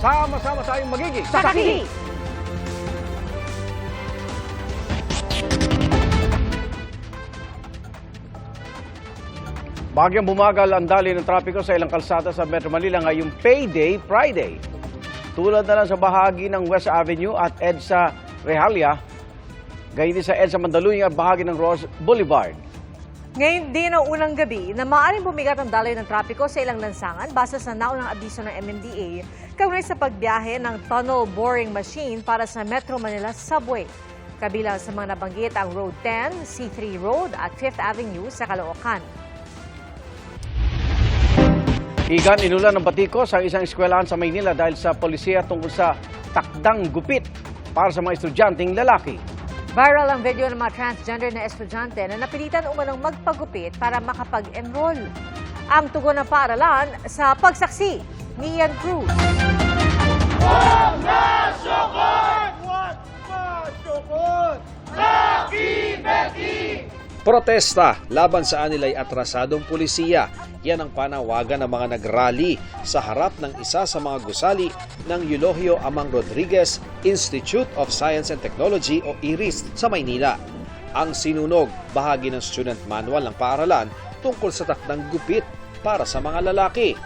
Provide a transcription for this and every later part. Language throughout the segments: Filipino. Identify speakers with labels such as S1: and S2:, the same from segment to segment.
S1: Sama-sama tayong magiging
S2: Saksi!
S1: Bagyang bumagal ang dali ng trapiko sa ilang kalsada sa Metro Manila ngayong Payday Friday. Tulad na lang sa bahagi ng West Avenue at EDSA Rehalia, gayon din sa EDSA Mandaluyong at bahagi ng Ross Boulevard.
S2: Ngayon din ang unang gabi na maaaring bumigat ang daloy ng trapiko sa ilang lansangan base sa naunang abiso ng MMDA kaugnay sa pagbiyahe ng tunnel boring machine para sa Metro Manila Subway. Kabilang sa mga nabanggit ang Road 10, C3 Road at 5th Avenue sa Caloocan.
S1: Igan inulan ng batikos ang isang eskwelahan sa Maynila dahil sa polisiya tungkol sa takdang gupit para sa mga estudyanteng lalaki.
S2: Viral ang video ng mga transgender na estudyante na napilitan umanong magpagupit para makapag-enroll. Ang tugon ng paaralan sa pagsaksi ni Ian Cruz.
S3: Protesta laban sa anilay atrasadong pulisiya. Yan ang panawagan ng mga nagrally sa harap ng isa sa mga gusali ng Eulogio Amang Rodriguez Institute of Science and Technology o IRIS sa Maynila. Ang sinunog, bahagi ng student manual ng paaralan tungkol sa takdang gupit para sa mga lalaki.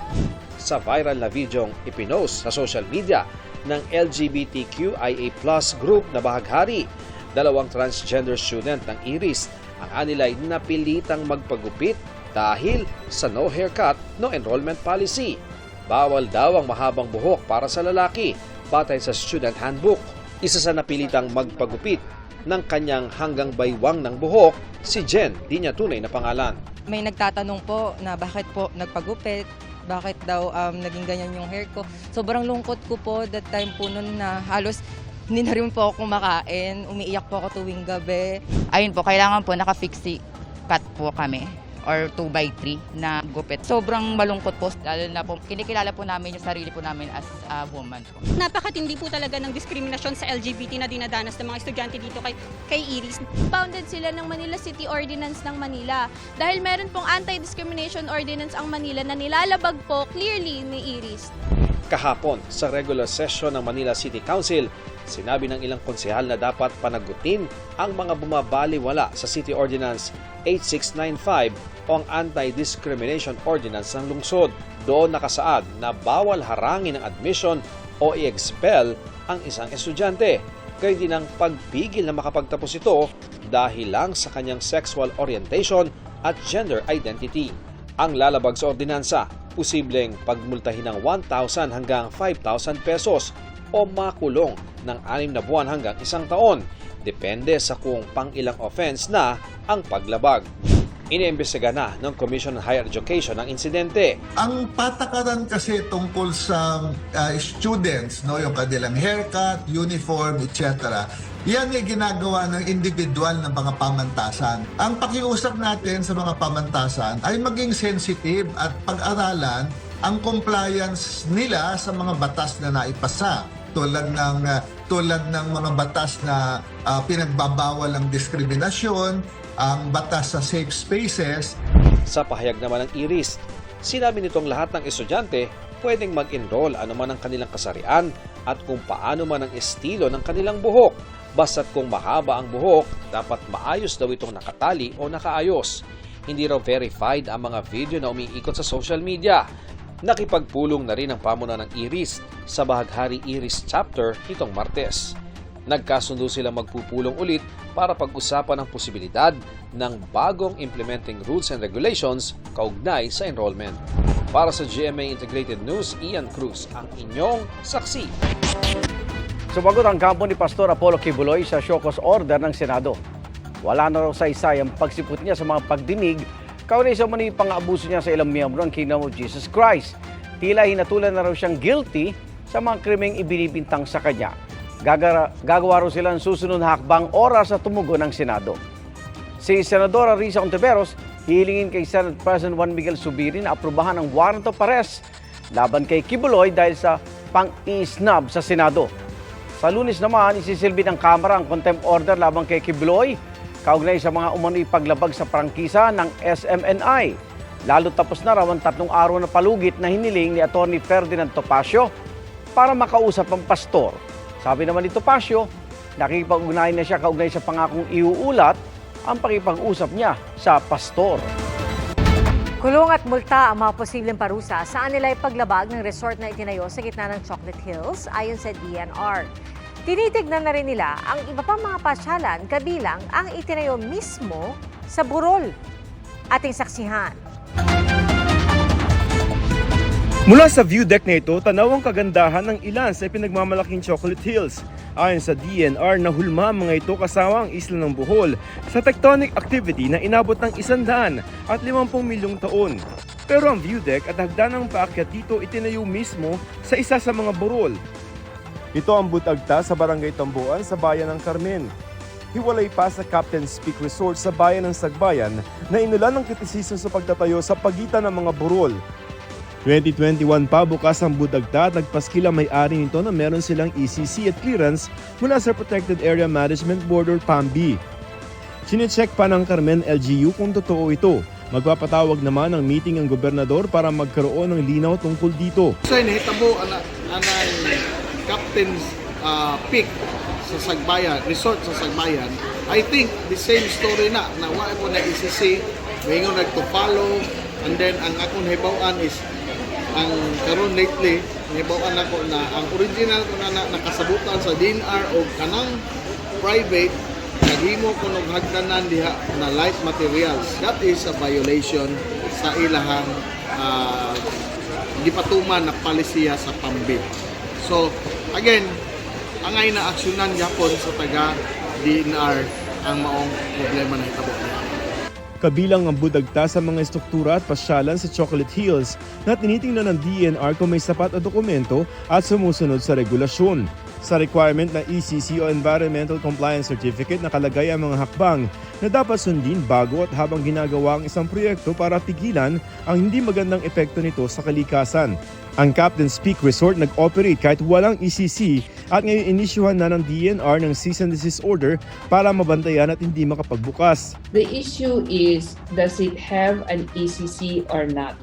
S3: Sa viral na videong ipinost sa social media ng LGBTQIA group na bahaghari, dalawang transgender student ng IRIS ang anilay napilitang magpagupit dahil sa no haircut, no enrollment policy. Bawal daw ang mahabang buhok para sa lalaki batay sa student handbook. Isa sa napilitang magpagupit ng kanyang hanggang baywang ng buhok, si Jen, di niya tunay na pangalan.
S4: may nagtatanong po na bakit po nagpagupit, bakit daw um, naging ganyan yung hair ko. Sobrang lungkot ko po that time po nun na halos hindi na rin po ako kumakain. Umiiyak po ako tuwing gabi.
S5: ayun po, kailangan po naka-fixie cut po kami or 2 by 3 na gupit. Sobrang malungkot po, lalo na po, kinikilala po namin yung sarili po namin as a woman po.
S6: napakatindi po talaga ng diskriminasyon sa LGBT na dinadanas ng mga estudyante dito kay, kay Iris.
S7: founded sila ng Manila City Ordinance ng Manila. Dahil meron pong anti-discrimination ordinance ang Manila na nilalabag po clearly ni Iris.
S3: Kahapon sa regular session ng Manila City Council, sinabi ng ilang konsehal na dapat panagutin ang mga bumabaliwala sa City Ordinance 8695 o ang Anti-Discrimination Ordinance ng lungsod. Doon nakasaad na bawal harangin ang admission o i-expel ang isang estudyante. Kaya din ang pagpigil na makapagtapos ito dahil lang sa kanyang sexual orientation at gender identity. Ang lalabag sa ordinansa, posibleng pagmultahin ng 1,000 hanggang 5,000 pesos o makulong ng 6 na buwan hanggang isang taon. Depende sa kung pang ilang offense na ang paglabag. Iniimbestiga na ng Commission on Higher Education ang insidente.
S8: Ang patakaran kasi tungkol sa uh, students, no, yung kanilang haircut, uniform, etc. Yan ay ginagawa ng individual ng mga pamantasan. Ang pakiusap natin sa mga pamantasan ay maging sensitive at pag-aralan ang compliance nila sa mga batas na naipasa tulad ng uh, tulad ng mga batas na uh, pinagbabawal ang diskriminasyon, ang batas sa safe spaces,
S3: Sa pahayag naman ng IRIS, sinabi nitong lahat ng estudyante pwedeng mag-enroll anuman ang kanilang kasarian at kung paano man ang estilo ng kanilang buhok. Basta't kung mahaba ang buhok, dapat maayos daw itong nakatali o nakaayos. Hindi raw verified ang mga video na umiikot sa social media. Nakipagpulong na rin ang pamuna ng IRIS sa Bahaghari IRIS chapter nitong Martes. Nagkasundo silang magpupulong ulit para pag-usapan ang posibilidad ng bagong implementing rules and regulations kaugnay sa enrollment. Para sa GMA Integrated News, Ian Cruz, ang inyong saksi.
S1: Sumagot ang kampo ni Pastor Apollo Kibuloy sa Shokos Order ng Senado. Wala na raw sa isay ang pagsipot niya sa mga pagdinig kaunay sa mani pang-abuso niya sa ilang miyembro ng Kingdom of Jesus Christ. Tila hinatulan na raw siyang guilty sa mga krimeng ibinibintang sa kanya. Gagara, gagawa raw sila ng susunod hakbang oras sa tumugon ng Senado. Si Senadora Risa Ontiveros hihilingin kay Senate President Juan Miguel Subiri na aprubahan ang warrant of arrest laban kay Kibuloy dahil sa pang-isnab sa Senado. Sa lunes naman, isisilbi ng Kamara ang contempt order laban kay Kibuloy kaugnay sa mga umano'y paglabag sa prangkisa ng SMNI. Lalo tapos na raw ang tatlong araw na palugit na hiniling ni Atty. Ferdinand Topacio para makausap ang pastor. Sabi naman ni Topacio, nakikipag-ugnayan na siya kaugnay sa pangakong iuulat ang pakipag-usap niya sa pastor.
S2: Kulong at multa ang mga posibleng parusa saan nila ipaglabag ng resort na itinayo sa gitna ng Chocolate Hills ayon sa DNR. Tinitignan na rin nila ang iba pang mga pasyalan kabilang ang itinayo mismo sa Burol. Ating saksihan.
S9: Mula sa view deck na ito, tanaw ang kagandahan ng ilan sa pinagmamalaking Chocolate Hills. Ayon sa DNR, nahulma ang mga ito kasama ang isla ng Bohol sa tectonic activity na inabot ng 100 at 50 milyong taon. Pero ang view deck at hagdanang paakyat dito itinayo mismo sa isa sa mga burol. Ito ang butagta sa barangay Tambuan sa bayan ng Carmen. Hiwalay pa sa Captain's Peak Resort sa bayan ng Sagbayan na inulan ng kritisismo sa pagtatayo sa pagitan ng mga burol. 2021 pa bukas ang Budagta at nagpaskil ang may-ari nito na meron silang ECC at clearance mula sa Protected Area Management Board or PAMB. Sinecheck pa ng Carmen LGU kung totoo ito. Magpapatawag naman ng meeting ang gobernador para magkaroon ng linaw tungkol dito.
S10: Sa inihitabo ana anang Captain's uh, Peak sa Sagbayan, resort sa Sagbayan, I think the same story na na wa ko na ICC, mayingon nagto follow and then ang akong hibawan is ang karon lately hibawan ako na ang original ko na, na nakasabutan sa DNR o kanang private naghimo ko ng hagdanan diha na light materials that is a violation sa ilahang uh, gipatuman na palisiya sa pambi. So, again, angay na aksyonan yapon sa taga DNR ang maong problema na hitabo niya.
S9: Kabilang ang budagta sa mga estruktura at pasyalan sa Chocolate Hills na tinitingnan ng DNR kung may sapat na dokumento at sumusunod sa regulasyon. Sa requirement na ECC o Environmental Compliance Certificate nakalagay ang mga hakbang na dapat sundin bago at habang ginagawa ang isang proyekto para pigilan ang hindi magandang epekto nito sa kalikasan. Ang Captain's Peak Resort nag-operate kahit walang ECC at ngayon inisyuhan na ng DNR ng cease and desist order para mabantayan at hindi makapagbukas.
S11: The issue is, does it have an ECC or not?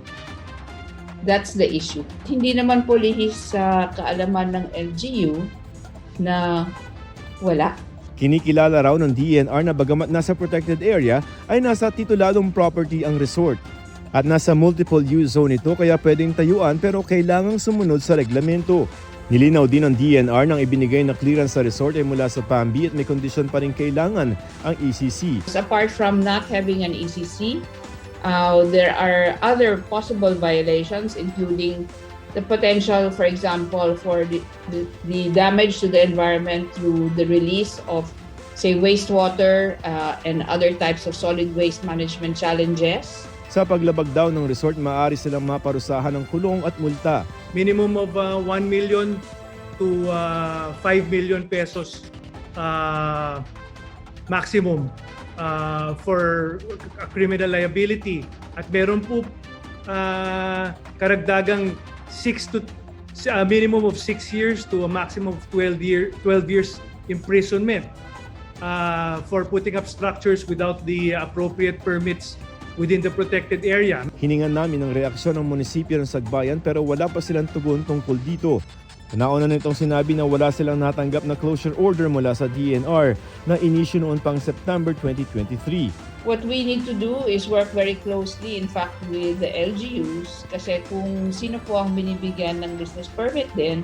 S11: That's the issue. Hindi naman po lihis sa kaalaman ng LGU na wala.
S9: Kinikilala raw ng DNR na bagamat nasa protected area ay nasa tituladong property ang resort. At nasa multiple use zone ito kaya pwedeng tayuan pero kailangang sumunod sa reglamento. Nilinaw din ng DNR nang ibinigay na clearance sa resort ay mula sa PAMB at may kondisyon pa rin kailangan ang ECC.
S11: Apart from not having an ECC, uh, there are other possible violations including the potential, for example, for the, the, the damage to the environment through the release of, say, wastewater uh, and other types of solid waste management challenges.
S9: Sa paglabag daw ng resort, maaari silang maparusahan ng kulong at multa.
S12: minimum of uh, 1 million to uh, 5 million pesos uh, maximum uh, for criminal liability. At meron po uh, karagdagang 6 to uh, minimum of 6 years to a maximum of 12 year 12 years imprisonment uh, for putting up structures without the appropriate permits within the protected area.
S9: Hiningan namin ang reaksyon ng munisipyo ng Sagbayan pero wala pa silang tugon tungkol dito. Nauna nitong sinabi na wala silang natanggap na closure order mula sa DNR na inisyu noon pang September 2023.
S11: What we need to do is work very closely, in fact, with the LGUs kasi kung sino po ang binibigyan ng business permit din,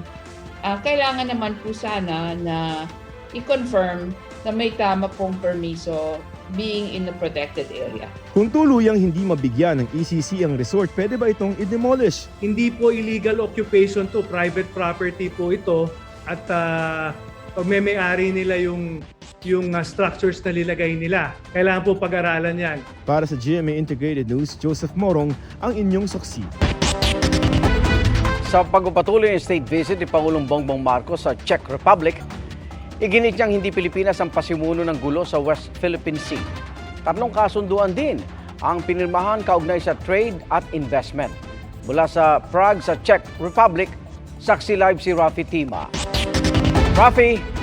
S11: ah, kailangan naman po sana na i-confirm na may tama pong permiso being in the protected area.
S9: Kung tuluyang hindi mabigyan ng ECC ang resort, pwede ba itong i-demolish?
S12: Hindi po illegal occupation to, private property po ito at uh, pagmemayari nila yung yung uh, structures na nilagay nila. Kailangan po pag-aralan 'yan.
S9: Para sa GMA Integrated News, Joseph Morong ang inyong saksi.
S1: Sa pagpapatuloy ng state visit ni Pangulong Bongbong Marcos sa Czech Republic, iginit niyang hindi Pilipinas ang pasimuno ng gulo sa West Philippine Sea. Tatlong kasunduan din ang pinirmahan kaugnay sa trade at investment. Mula sa Prague sa Czech Republic, saksi live si Rafi Tima. Rafi,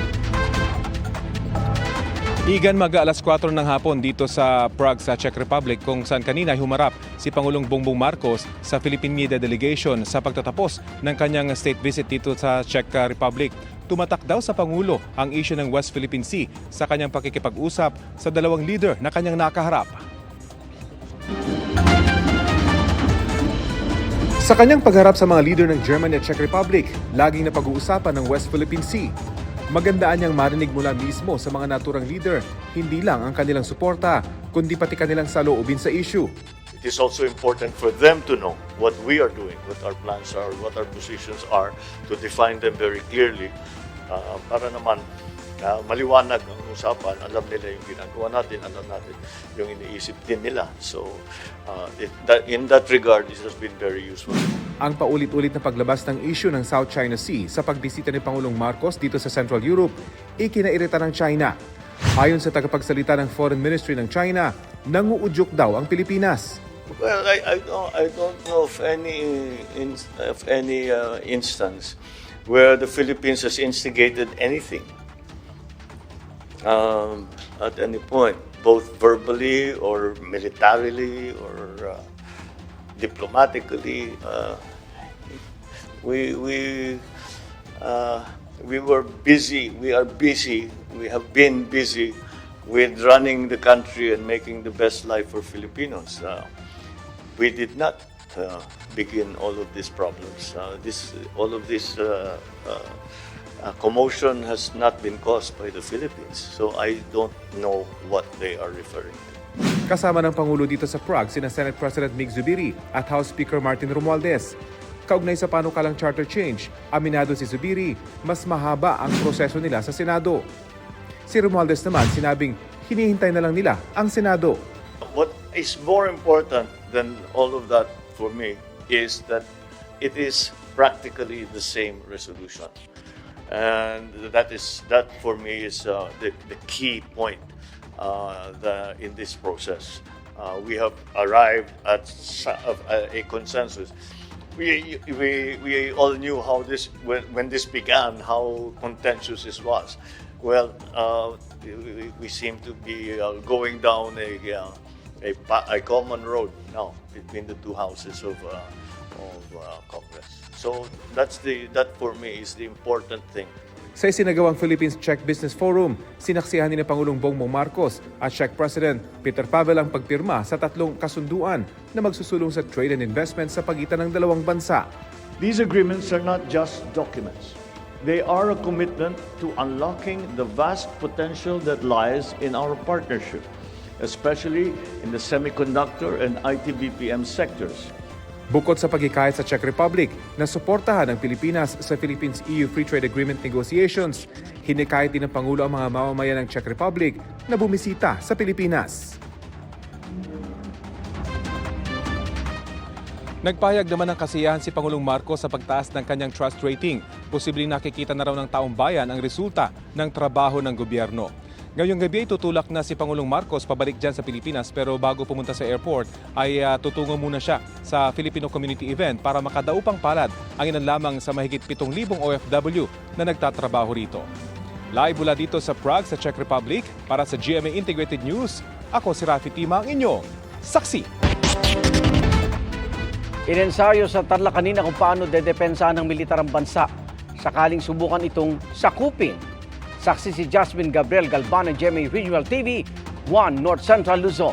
S13: Igan mag alas 4 ng hapon dito sa Prague sa Czech Republic kung saan kanina humarap si Pangulong Bongbong Marcos sa Philippine Media Delegation sa pagtatapos ng kanyang state visit dito sa Czech Republic. Tumatak daw sa Pangulo ang issue ng West Philippine Sea sa kanyang pakikipag-usap sa dalawang leader na kanyang nakaharap. Sa kanyang pagharap sa mga leader ng Germany at Czech Republic, laging napag-uusapan ng West Philippine Sea. Magandaan niyang marinig mula mismo sa mga naturang leader, hindi lang ang kanilang suporta, kundi pati kanilang saloobin sa issue.
S14: It is also important for them to know what we are doing, what our plans are, what our positions are, to define them very clearly uh, para naman uh, maliwanag ang usapan, alam nila yung ginagawa natin, alam natin yung iniisip din nila. So, uh, it, that, in that regard, this has been very useful.
S13: Ang paulit-ulit na paglabas ng issue ng South China Sea sa pagbisita ni Pangulong Marcos dito sa Central Europe, ikinairita ng China. Ayon sa tagapagsalita ng Foreign Ministry ng China, nanguudyok daw ang Pilipinas.
S14: Well, I, I don't I don't know of any in, of any uh, instance where the Philippines has instigated anything um, at any point, both verbally or militarily or uh, diplomatically. Uh, we we uh, we were busy. We are busy. We have been busy with running the country and making the best life for Filipinos. Uh, we did not uh, begin all of these problems. Uh, this, all of this uh, uh, uh, commotion has not been caused by the Philippines. So I don't know what they are referring to.
S13: Kasama ng Pangulo dito sa Prague sina Senate President Mig Zubiri at House Speaker Martin Romualdez. Kaugnay sa panukalang charter change, aminado si Zubiri, mas mahaba ang proseso nila sa Senado. Si Romualdez naman sinabing hinihintay na lang nila ang Senado.
S14: What is more important than all of that for me is that it is practically the same resolution. And that is that for me is uh, the, the key point uh, the, in this process. Uh, we have arrived at a, a consensus. We, we, we all knew how this when, when this began how contentious this was. Well, uh, we, we seem to be uh, going down a, uh, a, a common road now between the two houses of, uh, of uh, Congress. So that's the that for me is the important thing.
S13: Sa isinagawang Philippines-Czech Business Forum, sinaksihan ni na Pangulong Bongbong Marcos at Czech President Peter Pavel ang pagpirma sa tatlong kasunduan na magsusulong sa trade and investment sa pagitan ng dalawang bansa.
S15: These agreements are not just documents. They are a commitment to unlocking the vast potential that lies in our partnership, especially in the semiconductor and IT BPM sectors.
S13: Bukod sa pagkikayat sa Czech Republic na suportahan ng Pilipinas sa Philippines-EU Free Trade Agreement negotiations, hinikayat din ng Pangulo ang mga mamamayan ng Czech Republic na bumisita sa Pilipinas. Nagpahayag naman ng kasiyahan si Pangulong Marcos sa pagtaas ng kanyang trust rating. Posibleng nakikita na raw ng taong bayan ang resulta ng trabaho ng gobyerno. Ngayong gabi ay tutulak na si Pangulong Marcos pabalik dyan sa Pilipinas pero bago pumunta sa airport ay uh, tutungo muna siya sa Filipino Community Event para makadaupang palad ang ilan lamang sa mahigit 7,000 OFW na nagtatrabaho rito. Live mula dito sa Prague sa Czech Republic para sa GMA Integrated News, ako si Rafi Tima, ang inyong saksi.
S1: Inensayo sa Tarlac kanina kung paano dedepensahan ng militar ang bansa sakaling subukan itong sakupin. Saksi si Jasmine Gabriel Galvan ng GMA Regional TV, 1 North Central Luzon.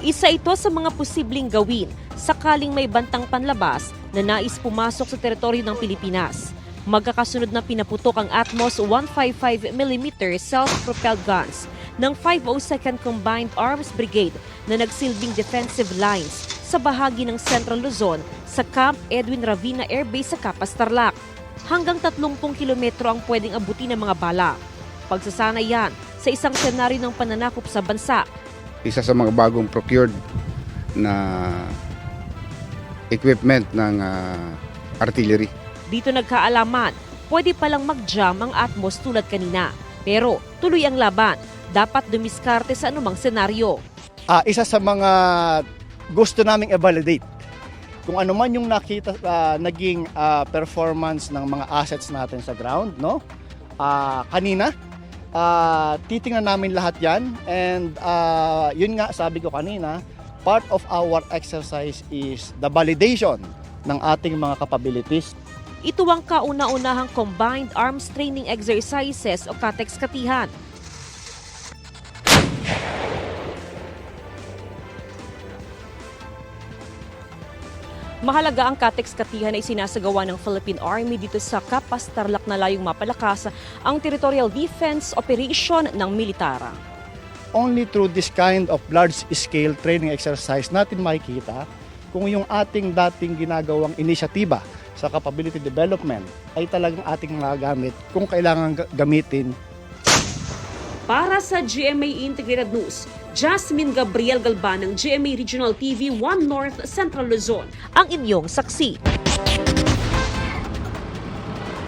S16: Isa ito sa mga posibleng gawin sakaling may bantang panlabas na nais pumasok sa teritoryo ng Pilipinas. Magkakasunod na pinaputok ang Atmos 155mm self-propelled guns ng 502nd Combined Arms Brigade na nagsilbing defensive lines sa bahagi ng Central Luzon sa Camp Edwin Ravina Air Base sa Capas, Tarlac. Hanggang 30 kilometro ang pwedeng abutin ng mga bala. Pagsasana yan sa isang senaryo ng pananakop sa bansa
S17: isa sa mga bagong procured na equipment ng ah, artillery.
S16: Dito nagkaalaman, pwede palang mag-jam ang Atmos tulad kanina. Pero tuloy ang laban. Dapat dumiskarte sa anumang senaryo.
S18: Ah, isa sa mga gusto naming i-validate kung ano man yung nakita ah, naging ah, performance ng mga assets natin sa ground, no? Ah, kanina ah, titingnan namin lahat 'yan and ah, yun nga sabi ko kanina, part of our exercise is the validation ng ating mga capabilities
S16: Ito ang kauna-unahang Combined Arms Training Exercises o KATEX-katihan. Mahalaga ang KATEX-katihan ay sinasagawa ng Philippine Army dito sa Kapas Tarlac na layong mapalakas ang territorial defense operation ng militara.
S18: only through this kind of large scale training exercise natin makikita kung yung ating dating ginagawang inisyatiba sa capability development ay talagang ating magagamit kung kailangan ga- gamitin
S16: Para sa GMA Integrated News, Jasmine Gabriel Galban ng GMA Regional TV 1 North Central Luzon, ang inyong saksi.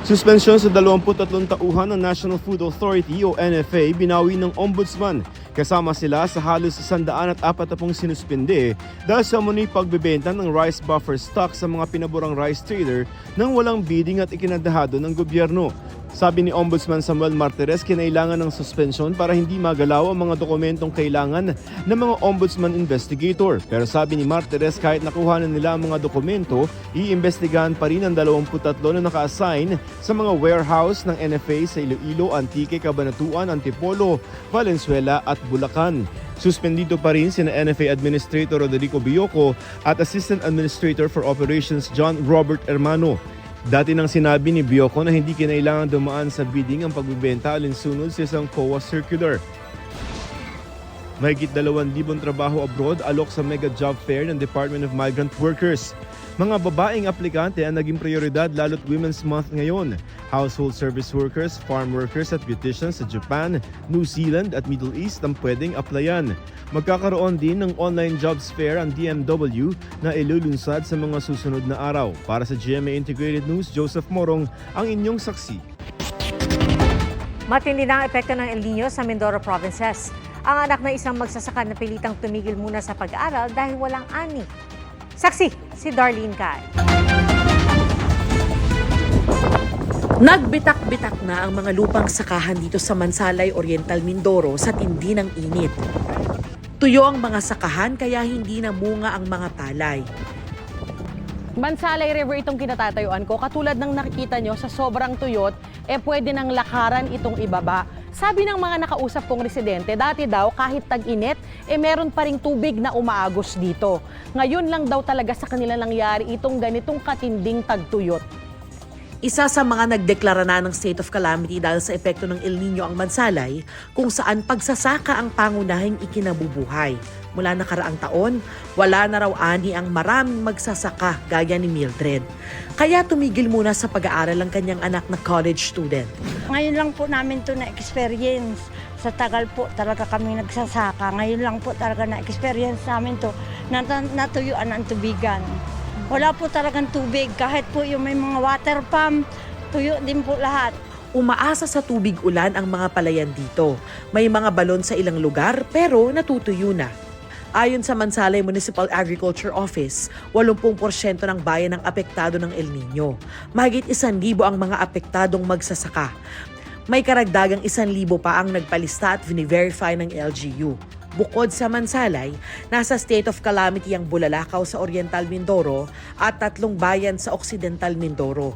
S9: Suspensyon sa 23 tauhan ng National Food Authority o NFA binawi ng Ombudsman. Kasama sila sa halos 140 sinuspinde dahil sa muni pagbebenta ng rice buffer stock sa mga pinaborang rice trader nang walang bidding at ikinadahado ng gobyerno. Sabi ni Ombudsman Samuel Martires, kinailangan ng suspensyon para hindi magalaw ang mga dokumentong kailangan ng mga ombudsman investigator. Pero sabi ni Martires, kahit nakuha na nila ang mga dokumento, iimbestigahan pa rin ang 23 na naka-assign sa mga warehouse ng NFA sa Iloilo, Antique, Cabanatuan, Antipolo, Valenzuela at Bulacan. Suspendido pa rin sina NFA Administrator Rodrigo Bioco at Assistant Administrator for Operations John Robert Hermano. Dati nang sinabi ni Bioco na hindi kinailangan dumaan sa bidding ang pagbebenta alinsunod sa isang COA circular. Mahigit 2,000 trabaho abroad alok sa mega job fair ng Department of Migrant Workers. Mga babaeng aplikante ang naging prioridad lalo't Women's Month ngayon. Household service workers, farm workers at beauticians sa Japan, New Zealand at Middle East ang pwedeng applyan. Magkakaroon din ng online jobs fair ang DMW na ilulunsad sa mga susunod na araw. Para sa GMA Integrated News, Joseph Morong ang inyong saksi.
S2: Matindi na ang epekto ng El Nino sa Mindoro Provinces. Ang anak ng isang magsasaka na pilitang tumigil muna sa pag-aaral dahil walang ani. Saksi, si Darlene Kai.
S19: Nagbitak-bitak na ang mga lupang sakahan dito sa Mansalay Oriental Mindoro sa tindi ng init. Tuyo ang mga sakahan kaya hindi namunga ang mga palay.
S20: Mansalay River itong kinatatayuan ko. Katulad ng nakikita nyo sa sobrang tuyot, eh pwede nang lakaran itong ibaba. Sabi ng mga nakausap kong residente, dati daw kahit tag-init, eh meron pa ring tubig na umaagos dito. Ngayon lang daw talaga sa kanila nangyari itong ganitong katinding tagtuyot.
S19: Isa sa mga nagdeklara na ng state of calamity dahil sa epekto ng El Nino ang Mansalay, kung saan pagsasaka ang pangunahing ikinabubuhay. Mula nakaraang taon, wala na raw ani ang maraming magsasaka gaya ni Mildred. Kaya tumigil muna sa pag-aaral ang kanyang anak na college student.
S21: Ngayon lang po namin to na-experience. Sa tagal po talaga kami nagsasaka. Ngayon lang po talaga na-experience namin to na natuyuan ang tubigan. Wala po talagang tubig. Kahit po yung may mga water pump, tuyo din po lahat.
S19: Umaasa sa tubig ulan ang mga palayan dito. May mga balon sa ilang lugar pero natutuyo na. Ayon sa Mansalay Municipal Agriculture Office, 80% ng bayan ang apektado ng El Nino. Mahigit 1,000 ang mga apektadong magsasaka. May karagdagang 1,000 pa ang nagpalista at vini-verify ng LGU. Bukod sa Mansalay, nasa state of calamity ang Bulalakaw sa Oriental Mindoro at tatlong bayan sa Occidental Mindoro.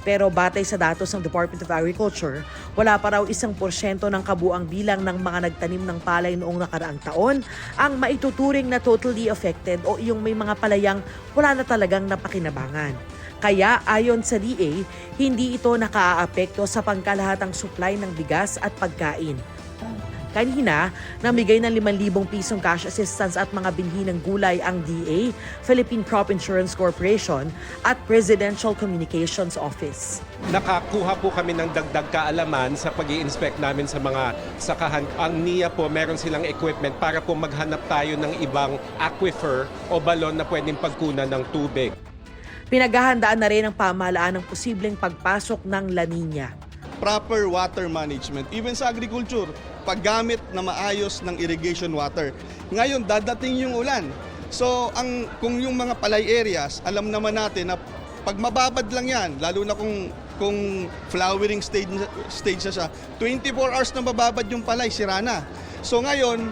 S19: Pero batay sa datos ng Department of Agriculture, wala pa raw isang porsyento ng kabuang bilang ng mga nagtanim ng palay noong nakaraang taon ang maituturing na totally affected o yung may mga palayang wala na talagang napakinabangan. Kaya ayon sa DA, hindi ito nakaaapekto sa pangkalahatang supply ng bigas at pagkain. Kanina, namigay ng 5,000 pisong cash assistance at mga binhi ng gulay ang DA, Philippine Crop Insurance Corporation at Presidential Communications Office.
S22: Nakakuha po kami ng dagdag kaalaman sa pag inspect namin sa mga sakahan. Ang NIA po, meron silang equipment para po maghanap tayo ng ibang aquifer o balon na pwedeng pagkunan ng tubig.
S19: Pinaghahandaan na rin ang pamahalaan ng posibleng pagpasok ng La Nina.
S23: proper water management. Even sa agriculture, paggamit na maayos ng irrigation water. Ngayon, dadating yung ulan. So, ang kung yung mga palay areas, alam naman natin na pag mababad lang yan, lalo na kung kung flowering stage stage na siya, 24 hours na mababad yung palay, sira na. So ngayon,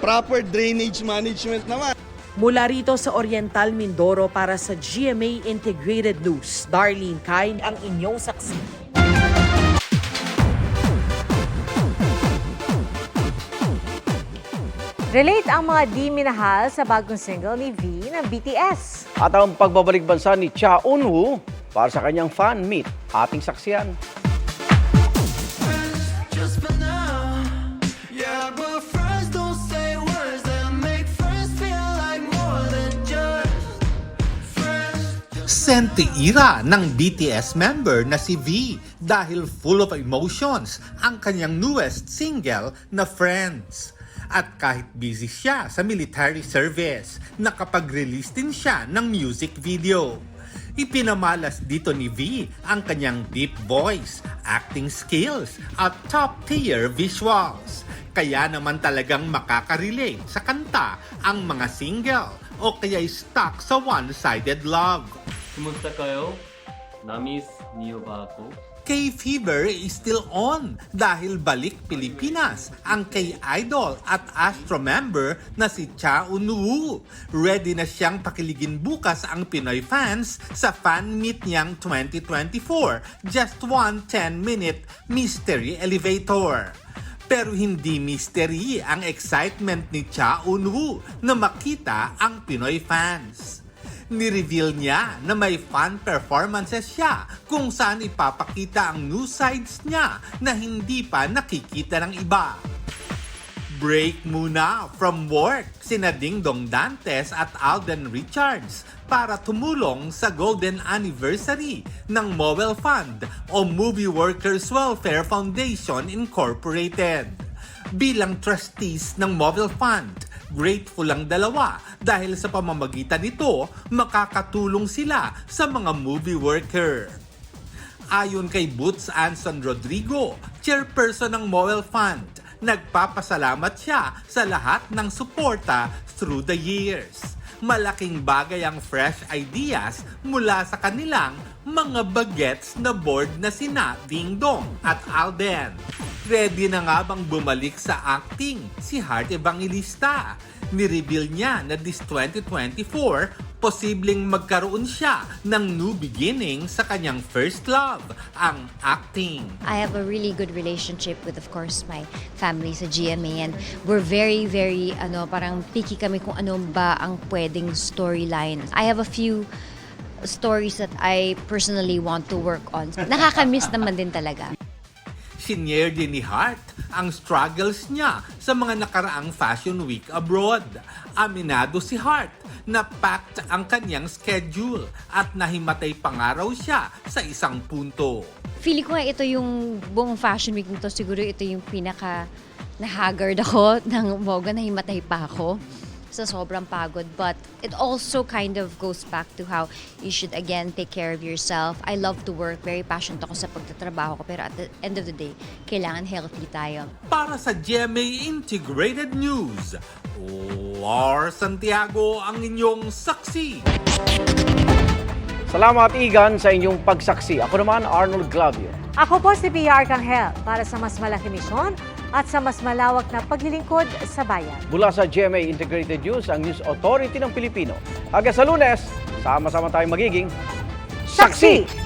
S23: proper drainage management naman.
S19: Mula rito sa Oriental Mindoro para sa GMA Integrated News, Darlene Kain ang inyong saksi.
S2: Relate ang mga di minahal sa bagong single ni V ng BTS.
S1: At ang pagbabalik bansa ni Cha Eun-woo para sa kanyang fan meet. Ating saksiyan.
S24: Sentiira ng BTS member na si V dahil full of emotions ang kanyang newest single na Friends. At kahit busy siya sa military service, nakapag-release din siya ng music video. Ipinamalas dito ni V ang kanyang deep voice, acting skills at top-tier visuals. Kaya naman talagang makaka-relate sa kanta ang mga single o kaya'y stuck sa one-sided love.
S25: Kumusta kayo? Namis niyo ba ako?
S24: K-Fever is still on dahil balik Pilipinas ang K-Idol at Astro member na si Cha Eun-woo. Ready na siyang pakiligin bukas ang Pinoy fans sa fan meet niyang 2024, just one 10-minute mystery elevator. Pero hindi mystery ang excitement ni Cha Eun-woo na makita ang Pinoy fans. Nireveal niya na may fan performances siya kung saan ipapakita ang new sides niya na hindi pa nakikita ng iba. Break muna from work sina Ding Dong Dantes at Alden Richards para tumulong sa golden anniversary ng Mobile Fund o Movie Workers Welfare Foundation Incorporated. Bilang trustees ng Mobile Fund, grateful ang dalawa dahil sa pamamagitan nito makakatulong sila sa mga movie worker. Ayon kay Boots Anson Rodrigo, chairperson ng Mobile Fund, nagpapasalamat siya sa lahat ng suporta through the years. Malaking bagay ang fresh ideas mula sa kanilang mga bagets na board na sina Ding Dong at Alden. Ready na nga bang bumalik sa acting si Heart Evangelista? Nireveal niya na this 2024, posibleng magkaroon siya ng new beginning sa kanyang first love, ang acting.
S26: I have a really good relationship with, of course, my family sa GMA and we're very, very, ano, parang picky kami kung ano ba ang pwedeng storyline. I have a few stories that I personally want to work on. Nakakamiss naman din talaga.
S24: Sinier din ni Hart ang struggles niya sa mga nakaraang Fashion Week abroad. Aminado si Hart na packed ang kanyang schedule at nahimatay pangaraw siya sa isang punto.
S26: Feeling ko nga ito yung buong fashion week nito. Siguro ito yung pinaka na-haggard ako ng moga na himatay pa ako sa sobrang pagod. But it also kind of goes back to how you should again take care of yourself. I love to work. Very passionate ako sa pagtatrabaho ko. Pero at the end of the day, kailangan healthy tayo.
S24: Para sa GMA Integrated News, Lar Santiago ang inyong saksi.
S1: Salamat Igan sa inyong pagsaksi. Ako naman Arnold Glavio.
S2: Ako po si Pia Arcangel para sa mas malaki misyon at sa mas malawak na paglilingkod sa bayan.
S1: Mula sa GMA Integrated News, ang News Authority ng Pilipino. Hanggang sa lunes, sama-sama tayong magiging saksi!